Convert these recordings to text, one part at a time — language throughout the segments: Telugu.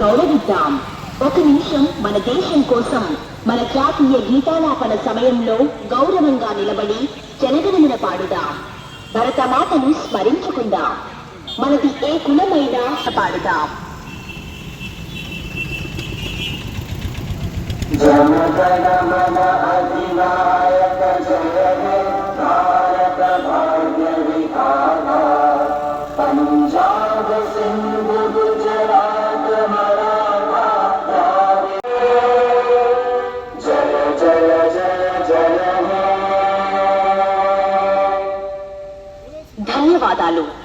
గౌరవిద్దాం. ఒక నిమిషం మన దేశం కోసం మన జాతీయ గీతాలాపన సమయంలో గౌరవంగా నిలబడి జనగణమున పాడుదాం. భరతమాతను స్మరించుకుందాం. మనది ఏ కులమైనా పాడుదాం. ధన్యవాదాలు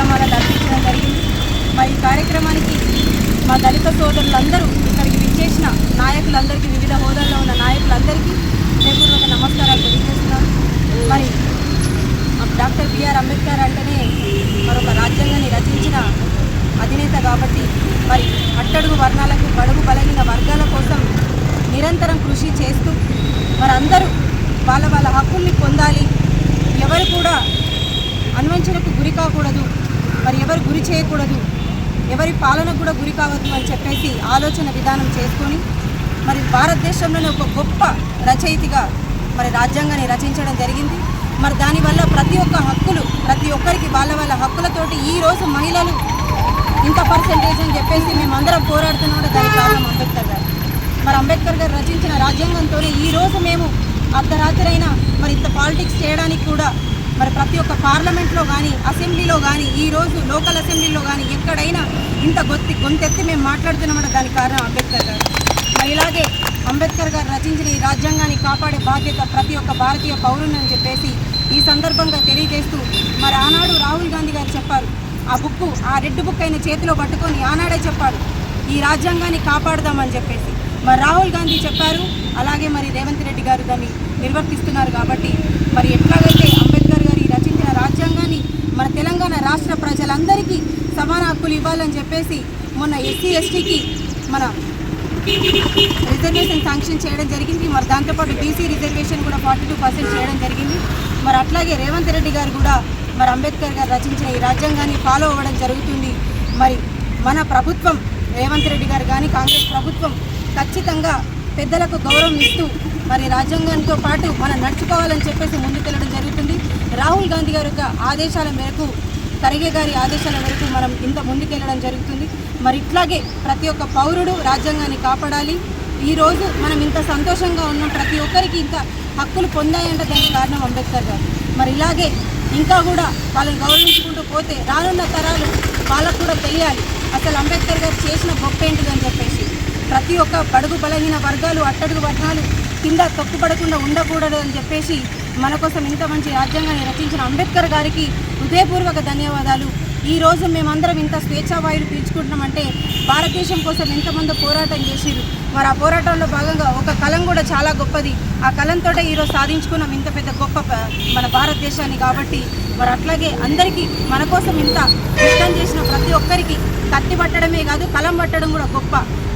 అంబేద్కర్ గారికి అర్పించడం జరిగింది. మరి ఈ కార్యక్రమానికి మా దళిత సోదరులందరూ ఇక్కడికి విచ్చేసిన నాయకులందరికీ వివిధ హోదాల్లో ఉన్న నాయకులందరికీ హృదయపూర్వక నమస్కారాలు తెలియజేస్తున్నాను. మరి డాక్టర్ బిఆర్ అంబేద్కర్ అంటేనే మరొక రాజ్యాంగాన్ని రచించిన అధినేత కాబట్టి మరి అట్టడుగు వర్ణాలకు బడుగు బలగిన వర్గాల కోసం నిరంతరం కృషి చేస్తూ మరి అందరూ వాళ్ళ వాళ్ళ హక్కుల్ని పొందాలి. ఎవరు కూడా అన్వంచనకు గురి కాకూడదు. మరి ఎవరు గురి చేయకూడదు ఎవరి పాలనకు కూడా గురి కావద్దు అని చెప్పేసి ఆలోచన విధానం చేసుకొని మరి భారతదేశంలోనే ఒక గొప్ప రచయితగా మరి రాజ్యాంగాన్ని రచించడం జరిగింది. మరి దానివల్ల ప్రతి ఒక్క హక్కులు ప్రతి ఒక్కరికి వాళ్ళ వాళ్ళ హక్కులతోటి ఈ రోజు మహిళలు ఇంత పర్సెంటేజ్ అని చెప్పేసి మేమందరం పోరాడుతున్నాం దానికి కారణం అంబేద్కర్ గారు. మరి అంబేద్కర్ గారు రచించిన రాజ్యాంగంతోనే ఈ రోజు మేము అర్ధరాత్రి అయినా మరి ఇంత పాలిటిక్స్ చేయడానికి కూడా మరి ప్రతి ఒక్క పార్లమెంట్లో కానీ అసెంబ్లీలో కానీ ఈ రోజు లోకల్ అసెంబ్లీలో కానీ ఎక్కడైనా ఇంత గొత్తి గొంతెత్తి మేము మాట్లాడుతున్నామంటే దానికి కారణం అంబేద్కర్ గారు. మరి ఇలాగే అంబేద్కర్ గారు రచించిన ఈ రాజ్యాంగాన్ని కాపాడే బాధ్యత ప్రతి ఒక్క భారతీయ పౌరుని చెప్పేసి ఈ సందర్భంగా తెలియజేస్తూ మరి ఆనాడు రాహుల్ గాంధీ గారు చెప్పారు. ఆ బుక్ ఆ రెడ్ బుక్ అయిన చేతిలో పట్టుకొని ఆనాడే చెప్పాడు. ఈ రాజ్యాంగాన్ని కాపాడుదామని చెప్పేసి. మరి రాహుల్ గాంధీ చెప్పారు. అలాగే మరి రేవంత్ రెడ్డి గారు దాన్ని నిర్వర్తిస్తున్నారు కాబట్టి మరి ఎట్లాగైతే అంబేద్కర్ గారు ఈ రచించిన రాజ్యాంగాన్ని మన తెలంగాణ అందరికీ సమాన హక్కులు ఇవ్వాలని చెప్పేసి మొన్న ఎస్సీ ఎస్టీకి మన రిజర్వేషన్ శాంక్షన్ చేయడం జరిగింది. మరి దాంతోపాటు బీసీ రిజర్వేషన్ కూడా ఫార్టీ టూ పర్సెంట్ చేయడం జరిగింది. మరి అట్లాగే రేవంత్ రెడ్డి గారు కూడా మరి అంబేద్కర్ గారు రచించిన ఈ రాజ్యాంగాన్ని ఫాలో అవ్వడం జరుగుతుంది. మరి మన ప్రభుత్వం రేవంత్ రెడ్డి గారు కానీ కాంగ్రెస్ ప్రభుత్వం ఖచ్చితంగా పెద్దలకు గౌరవం ఇస్తూ మరి రాజ్యాంగంతో పాటు మనం నడుచుకోవాలని చెప్పేసి ముందుకెళ్ళడం జరుగుతుంది. రాహుల్ గాంధీ గారి యొక్క ఆదేశాల మేరకు ఖర్గే గారి ఆదేశాల మేరకు మనం ఇంత ముందుకెళ్ళడం జరుగుతుంది. మరి ఇట్లాగే ప్రతి ఒక్క పౌరుడు రాజ్యాంగాన్ని కాపాడాలి. ఈ రోజు మనం ఇంత సంతోషంగా ఉన్నాం. ప్రతి ఒక్కరికి ఇంత హక్కులు పొందాయంటే దానికి కారణం అంబేద్కర్ గారు. మరి ఇలాగే ఇంకా కూడా వాళ్ళని గౌరవించుకుంటూ పోతే రానున్న తరాలు వాళ్ళకు కూడా తెలియాలి. అసలు అంబేద్కర్ గారు చేసిన గొప్ప ఏంటిదని చెప్పేసి. ప్రతి ఒక్క బడుగు బలహీన వర్గాలు అట్టడుగు వర్గాలు కింద తొక్కుపడకుండా ఉండకూడదు అని చెప్పేసి మన కోసం ఇంత మంచి రాజ్యాంగాన్ని రచించిన అంబేద్కర్ గారికి హృదయపూర్వక ధన్యవాదాలు. ఈ రోజు మేమందరం ఇంత స్వేచ్ఛావాయులు పీల్చుకుంటున్నామంటే భారతదేశం కోసం ఎంతమంది పోరాటం చేసిరు మరి ఆ పోరాటంలో భాగంగా ఒక కలం కూడా చాలా గొప్పది. ఆ కలంతో ఈరోజు సాధించుకున్నాం ఇంత పెద్ద గొప్ప మన భారతదేశాన్ని కాబట్టి. మరి అట్లాగే అందరికీ మన కోసం ఇంత యుద్ధం చేసిన ప్రతి ఒక్కరికి కత్తి పట్టడమే కాదు కలం పట్టడం కూడా గొప్ప.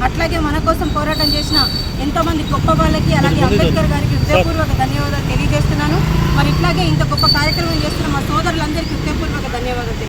అట్లాగే మన కోసం పోరాటం చేసిన ఎంతోమంది గొప్ప వాళ్ళకి అలాగే అంబేద్కర్ గారికి హృదయపూర్వక ధన్యవాదాలు తెలియజేస్తున్నాను. మరి ఇట్లాగే ఇంత గొప్ప కార్యక్రమం చేస్తున్న మా సోదరులందరికీ హృదయపూర్వక ధన్యవాదాలు.